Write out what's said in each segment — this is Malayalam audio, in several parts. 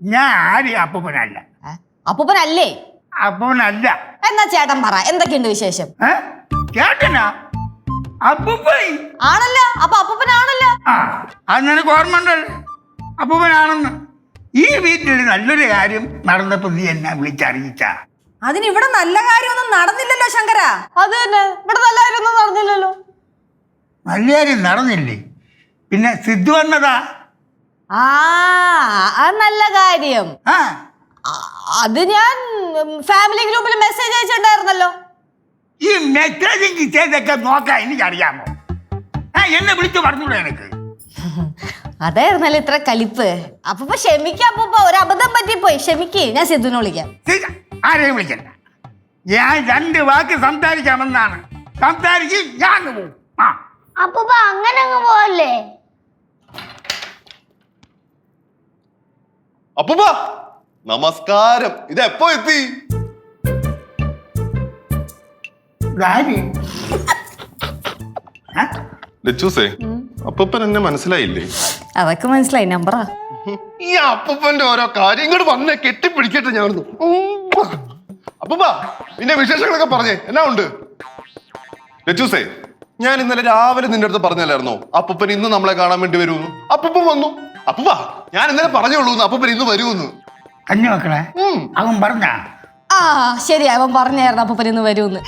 ഞാൻ ആര് അപ്പൂപ്പനല്ല? അപ്പൂപ്പനല്ലേ? അപ്പൂപ്പനല്ല. എന്നാ ചേട്ടൻ പറ എന്തൊക്കെയുണ്ട് വിശേഷം? ചേട്ടനാ? അപ്പൂപ്പൻ. ആണല്ല അപ്പൊ അപ്പൂപ്പനാണല്ല. അത് നിനക്ക് ഓർമ്മ ഉണ്ടല്ലോ അപ്പൂപ്പനാണെന്ന്. ഈ വീട്ടിൽ നല്ലൊരു കാര്യം നടന്നപ്പോ നീ എന്നെ വിളിച്ചറിയിച്ച. അതിന് ഇവിടെ നല്ല കാര്യമൊന്നും നടന്നില്ലല്ലോ ശങ്കര. അത് തന്നെ ഇവിടെ നല്ല കാര്യമൊന്നും നടന്നില്ലല്ലോ. നല്ല കാര്യം നടന്നില്ലേ? പിന്നെ സിദ്ധു വന്നതാ? ആ അത് നല്ല കാര്യം. ആ. അത് ഞാൻ ഫാമിലി ഗ്രൂപ്പിൽ മെസ്സേജ് അയച്ചിട്ടുണ്ടായിരുന്നല്ലോ. ഈ മെസ്സേജിംഗ് ചെയ്തൊക്കെ നോക്കാൻ എനിക്കറിയാമോ? ആ എന്നെ വിളിച്ചു പറഞ്ഞൂടെ എനിക്ക്? അതായിരുന്നല്ലോ ഇത്ര കലിപ്പ്. അപ്പൊ ക്ഷമിക്ക അപ്പൊ ഒരു അബദ്ധം പറ്റി പോയി ക്ഷമിക്ക്. ഞാൻ സിദ്ധുവിനെ വിളിക്കാം. ശരി, ആരെയും വിളിക്കണ്ട. ഞാൻ രണ്ട് വാക്ക് സംസാരിക്കാമെന്നാണ്. സംസാരിച്ച് ഞാൻ അങ്ങ് അപ്പൊ ആ. അപ്പൂപ്പ അങ്ങനെ അങ്ങ് പോവല്ലേ? അപ്പൂപ്പ നമസ്കാരം. ഇത് എപ്പോ എത്തി? ലച്ചൂസേ അപ്പൂപ്പൻ എന്നെ മനസ്സിലായില്ലേ? അതൊക്കെ മനസ്സിലായി നമ്പറാ. ഈ അപ്പൂപ്പന്റെ ഓരോ കാര്യം ഇങ്ങോട്ട് വന്നേ കെട്ടിപ്പിടിക്കട്ടെ ഞാൻ അപ്പൂപ്പ പിന്നെ വിശേഷങ്ങളൊക്കെ പറഞ്ഞേ. എന്നാ ഉണ്ട്? ലച്ചൂസേ ഞാൻ ഇന്നലെ രാവിലെ നിന്റെ അടുത്ത് പറഞ്ഞല്ലായിരുന്നോ? അപ്പൂപ്പൻ ഇന്ന് നമ്മളെ കാണാൻ വേണ്ടി വരുമെന്ന് അപ്പൂപ്പൻ വന്നു. അപ്പൂപ്പ ഞാൻ ഇന്നലെ പറഞ്ഞോളൂ അപ്പൂപ്പൻ ഇന്ന് വരുമെന്ന്. കഞ്ഞി മക്കളെ അവൻ പറഞ്ഞ? ആ ശരി അവൻ പറഞ്ഞായിരുന്നു അപ്പൂപ്പൻ ഇന്ന് വരുമെന്ന്.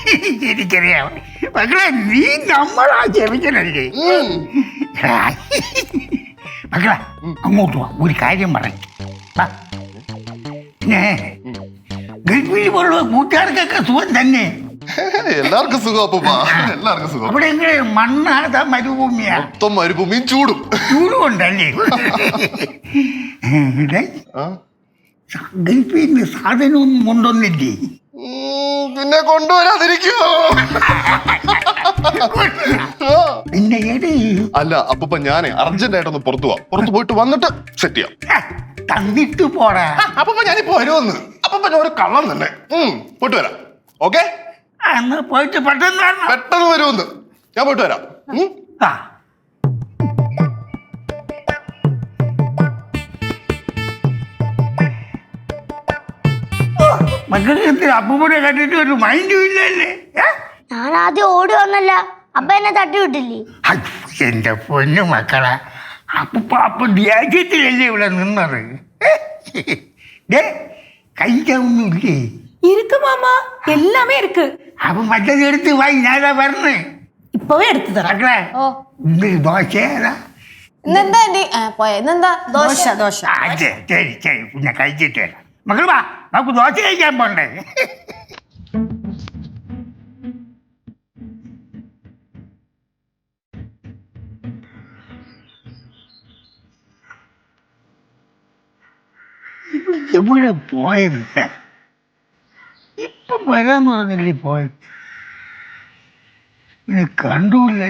എനിക്കറിയാം മക്കളെ നീ നമ്മളാ ക്ഷമിക്കണല്ലേ ഉം. മക്കളെ അങ്ങോട്ട് വാ ഒരു കാര്യം പിന്നെ ഗൾഫിൽ പോലുള്ള കൂട്ടുകാർക്കൊക്കെ സുഖം തന്നെ. എല്ലാവർക്കും സുഖം അപ്പൂപ്പ. എല്ലാവർക്കും സുഖം. അവിടെ എങ്ങനെ മണ്ണാത മരുഭൂമിയാ? മൊത്തം മരുഭൂമിയും ചൂടും. ചൂടുകൊണ്ടല്ലേ? ഇവിടെ ആ? ഗൾഫിൽ നിന്ന് സാധനമൊന്നും കൊണ്ടൊന്നില്ലേ ഉം, പിന്നെ കൊണ്ടുവരാതിരിക്കോ. പിന്നെ അല്ല അപ്പൊ ഞാനേ അർജന്റ് ആയിട്ടൊന്ന് പുറത്തു പോവാം. പുറത്തു പോയിട്ട് വന്നിട്ട് സെറ്റ് ചെയ്യാം. തന്നിട്ട് പോടാ. അപ്പൊ ഞാനിപ്പോ വരുമെന്ന്. ഞാൻ ഒരു കള്ളം തന്നെ. പോയിട്ട് വരാം. ഓക്കെ? അന്ന് പോയിട്ട് പെട്ടെന്ന് വരണം. പെട്ടെന്ന് വരുമെന്ന്. ഞാൻ പോയിട്ട് വരാം. ഉം. ആ. മക്കൾക്ക് എന്ത് അപ്പൂപ്പനെ കണ്ടിട്ട് ഒരു മൈൻഡും ഇല്ലല്ലേ? ഏ? ഞാൻ ആദ്യം ഓടി വന്നല്ല. അപ്പ എന്നെ തട്ടി വിട്ടില്ലേ? ഹൈ, എന്റെ പൊന്നു മക്കളെ അപ്പൂപ്പ അപ്പൊ ഇവിടെ നിന്നത്? ഏ? ദേ, കഴിക്കാനൊന്നുമില്ലേ இருக்கு மாமா எல்லாமே இருக்கு അപ്പൊ മറ്റേത് എടുത്ത് വായി ഞാനാ പറഞ്ഞേ இப்பவே எடுத்து தரேன் മക്കളെ ഓ ഇത് ദോശയേതാ ഇന്നെന്താ ആന്റി ആ പോയ ഇന്നെന്താ ദോശ தோசை தோசை ആ, ശരി ശരി ശരി പിന്നെ കഴിച്ചിട്ട് വരാം മക്കൾ വാ നമുക്ക് ദോശ കഴിക്കാൻ പോണ്ടേ ഇവൻ എവിടെ പോയത് വരാന്ന് പറഞ്ഞല്ലേ പോയത്? പിന്നെ കണ്ടുമില്ലേ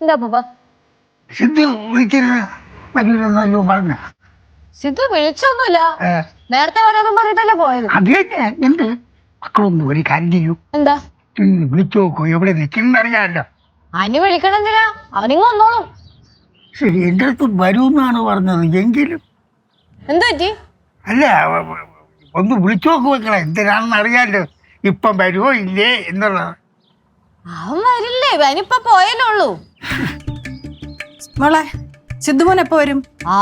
എന്താ അപ്പൂപ്പ സിദ്ധു വിളിച്ചിരുന്ന പറ്റില്ലെന്നല്ലോ പറഞ്ഞ. സിദ്ധു വിളിച്ചൊന്നുമില്ല. നേരത്തെ പറഞ്ഞിട്ടല്ലേ പോയത്? അത് എന്ത്? മക്കളൊന്നും ഒരു കാര്യം ചെയ്യൂ. എന്താ? വിളിച്ചു നോക്കൂ എവിടെ നിൽക്കുന്ന അറിയാമല്ലോ. അനി വിളിക്കണെന്തിനാ? അവനിങ്ങ് വന്നോളും. ശരി എന്റെ അടുത്ത് വരൂന്നാണ് പറഞ്ഞത് എങ്കിലും. എന്തു പറ്റി? അല്ല ഒന്ന് വിളിച്ചു നോക്കു വെക്കണം എന്തിനാണെന്ന് അറിയാലോ. ഇപ്പം വരുമോ ഇല്ലേ എന്നുള്ളത് അവൻ വരില്ലേ അവനിപ്പൊ പോയല്ലേ ഉള്ളൂ. മോളെ സിദ്ധുമോൻ എപ്പോ വരും? ആ.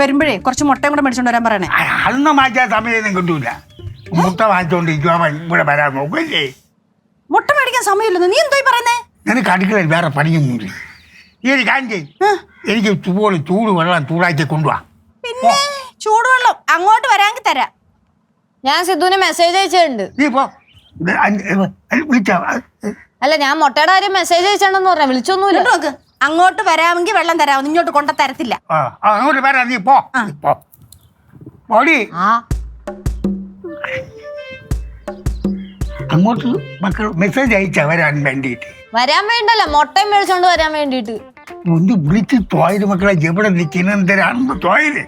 വരുമ്പോഴേ കുറച്ച് മുട്ടയും കൂടെ മേടിച്ചോണ്ട് വരാൻ പറയണേ. ആ, അതൊന്നും മാറ്റാൻ സമയമൊന്നും കിട്ടൂല. മുട്ട വാങ്ങിച്ചോണ്ട് അവൻ ഇവിടെ വരാൻ നോക്കല്ലേ. മുട്ട മേടിക്കാൻ സമയമില്ലെന്ന്? നീ എന്തോ ഈ പറയുന്നേ? നിനക്ക് അടുക്കളയിൽ വേറെ പണിയൊന്നുമില്ല ഈ ഒരു കാര്യം ചെയ്യ്. എനിക്ക് ചൂട് ചൂട് വെള്ളം ചൂടാക്കി കൊണ്ടുപോവാ പിന്നെ ചൂടുവെള്ളം അങ്ങോട്ട് വരാൻ തരാം. ഞാൻ സിദ്ധുവിന് മെസ്സേജ് അയച്ചിട്ടുണ്ട്. നീ പോ. വിളിച്ചാ. അല്ല ഞാൻ മുട്ടയുടെ കാര്യം മെസ്സേജ് അയച്ചിട്ടുണ്ടെന്ന് പറഞ്ഞ വിളിച്ചൊന്നുമില്ല. നോക്ക്. അങ്ങോട്ട് വരാമെങ്കിൽ വെള്ളം തരാം. ഇങ്ങോട്ട് കൊണ്ട തരത്തില്ല. അങ്ങോട്ട് വരാം. നീ പോ. നീ പോ. പോടി. ആ. അങ്ങോട്ട് മക്കൾ മെസ്സേജ് അയച്ചാ വരാൻ വേണ്ടിയിട്ട്. വരാൻ വേണ്ടല്ല മുട്ടയും മേടിച്ചോണ്ട് വരാൻ വേണ്ടിട്ട് ഒന്ന് വിളിച്ച് തോയത് മക്കളെ എവിടെ നിൽക്കുന്ന എന്തിനാണെന്ന് തോയത്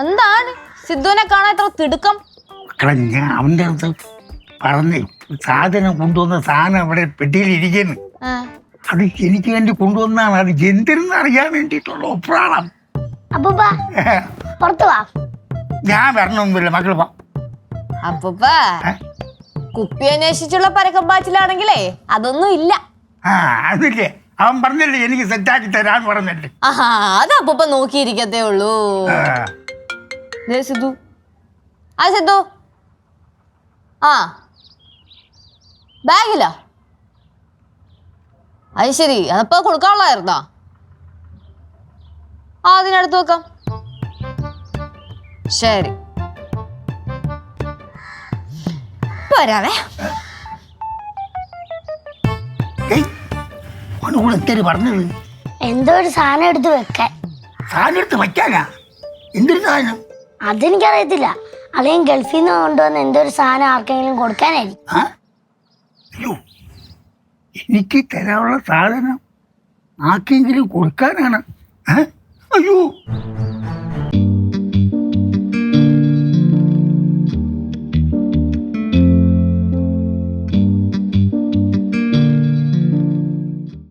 എന്താണ്? സിദ്ധുവിനെ കാണാൻ ഇത്ര തിടുക്കം? മക്കളെ ഞാൻ അവന്റെ അടുത്ത് പറഞ്ഞ് സാധനം കൊണ്ടുവന്ന സാധനം അവിടെ പെട്ടിയിലിരിക്കുന്നു. ആ. അത് എനിക്ക് വേണ്ടി കൊണ്ടുവന്നാണ്. അത് ജന്തിരുന്ന് അറിയാൻ വേണ്ടിയിട്ടുള്ള ഒപ്രാളം. അപ്പൂപ്പ പുറത്തു വാ. ഞാൻ വരണമൊന്നുമില്ല മക്കൾ വാ. അപ്പൂപ്പ? കുപ്പി അന്വേഷിച്ചുള്ള പരക്കം പാച്ചിലാണെങ്കിലേ അതൊന്നും ഇല്ല. ആ അതില്ലേ അവൻ പറഞ്ഞല്ലേ എനിക്ക് സെറ്റാക്കി തരാൻ പറഞ്ഞല്ലേ ആഹാ അത് അപ്പൂപ്പ നോക്കിയിരിക്കത്തേ ഉള്ളൂ. ദേ സിദ്ധു. ആ സിദ്ധു. ആ. ബാഗില്ല അത് ശരി അതപ്പോ കൊടുക്കാനുള്ളതായിരുന്നോ? ആ അതിനടുത്ത് വെക്കാം. ശരി. പോരാവേ. ഏയ് അവന് കൂടെ എന്തേലും പറഞ്ഞത്? എന്തോ ഒരു സാധനം എടുത്ത് വെക്കാൻ. സാധനം എടുത്ത് വയ്ക്കാനാ? എന്തൊരു സാധനം? അതെനിക്കറിയത്തില്ല. അല്ലെങ്കിൽ ഗൾഫിൽ നിന്ന് കൊണ്ടുവന്ന എന്തോ ഒരു സാധനം ആർക്കെങ്കിലും കൊടുക്കാനായിരിക്കും. ആ? അയ്യോ എനിക്ക് തരാനുള്ള സാധനം ആർക്കെങ്കിലും കൊടുക്കാനാണ്. ഏ?